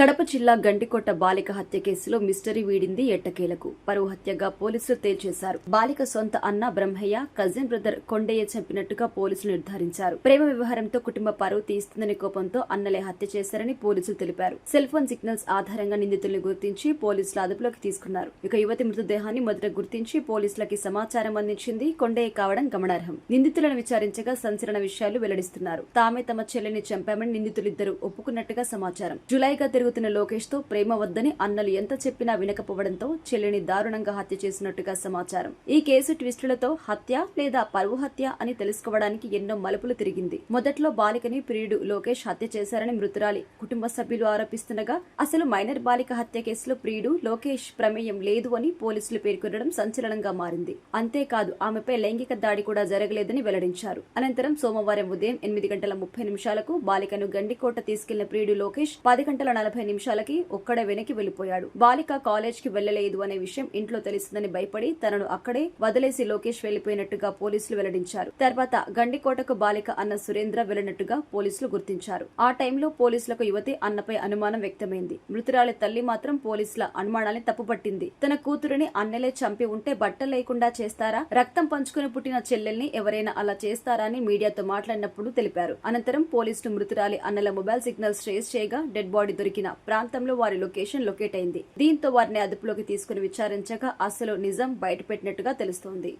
కడప జిల్లా గండికోట బాలిక హత్య కేసులో మిస్టరీ వీడింది ఎట్టకేలకు. పరువు హత్యగా పోలీసులు తేల్చేశారు. బాలిక సొంత అన్న బ్రహ్మయ్య కజిన్ బ్రదర్ కొండయ్య చంపినట్టుగా పోలీసులు నిర్ధారించారు. ప్రేమ వ్యవహారంతో కుటుంబ పరువు తీస్తుందని కోపంతో అన్నలే హత్య చేశారని పోలీసులు తెలిపారు. సెల్ ఫోన్ సిగ్నల్స్ ఆధారంగా నిందితుల్ని గుర్తించి పోలీసులు అదుపులోకి తీసుకున్నారు. ఇక యువతి మృతదేహాన్ని మొదట గుర్తించి పోలీసులకి సమాచారం అందించింది కొండయ్య కావడం గమనార్హం. నిందితులను విచారించగా సంచలన విషయాలు వెల్లడిస్తున్నారు. తామే తమ చెల్లెని చంపామని నిందితులిద్దరూ ఒప్పుకున్నట్టుగా సమాచారం. జులైగా తిరుగుతున్న లోకేష్తో ప్రేమ వద్దని అన్నలు ఎంత చెప్పినా వినకపోవడంతో చెల్లిని దారుణంగా హత్య చేసినట్టుగా సమాచారం. ఈ కేసు ట్విస్టులతో హత్య లేదా పరువు హత్య అని తెలుసుకోవడానికి ఎన్నో మలుపులు తిరిగింది. మొదట్లో బాలికని ప్రియుడు లోకేష్ హత్య చేశారని మృతురాలి కుటుంబ సభ్యులు ఆరోపిస్తుండగా అసలు మైనర్ బాలిక హత్య కేసులో ప్రియుడు లోకేష్ ప్రమేయం లేదు అని పోలీసులు పేర్కొనడం సంచలనంగా మారింది. అంతేకాదు ఆమెపై లైంగిక దాడి కూడా జరగలేదని వెల్లడించారు. అనంతరం సోమవారం ఉదయం ఎనిమిది గంటల ముప్పై నిమిషాలకు బాలికను గండికోట తీసుకెళ్ళిన ప్రియుడు లోకేష్ పది గంటల నలభై నిమిషాలకి ఒక్కడే వెనక్కి వెళ్ళిపోయాడు బాలిక కాలేజ్కి వెళ్ళలేదు అనే విషయం ఇంట్లో తెలుస్తుందని భయపడి తనను అక్కడే వదిలేసి లోకేష్ వెళ్ళిపోయినట్టుగా పోలీసులు వెల్లడించారు. తర్వాత గండికోటకు బాలిక అన్న సురేంద్ర వెళ్ళినట్టుగా పోలీసులు గుర్తించారు. ఆ టైంలో పోలీసులకు యువతి అన్నపై అనుమానం వ్యక్తమైంది. మృతురాలి తల్లి మాత్రం పోలీసుల అనుమానాన్ని తప్పుపట్టింది. తన కూతురిని అన్నలే చంపి ఉంటే బట్ట లేకుండా చేస్తారా? రక్తం పంచుకుని పుట్టిన చెల్లెల్ని ఎవరైనా అలా చేస్తారా అని మీడియాతో మాట్లాడినప్పుడు తెలిపారు. అనంతరం పోలీసులు మృతురాలి అన్నల మొబైల్ సిగ్నల్స్ ట్రేస్ చేయగా డెడ్ బాడీ దొరికిన ప్రాంతంలో వారి లొకేషన్ లొకేట్ అయింది. దీంతో వారిని అదుపులోకి తీసుకుని విచారించగా అసలు నిజం బయటపెట్టినట్టుగా తెలుస్తోంది.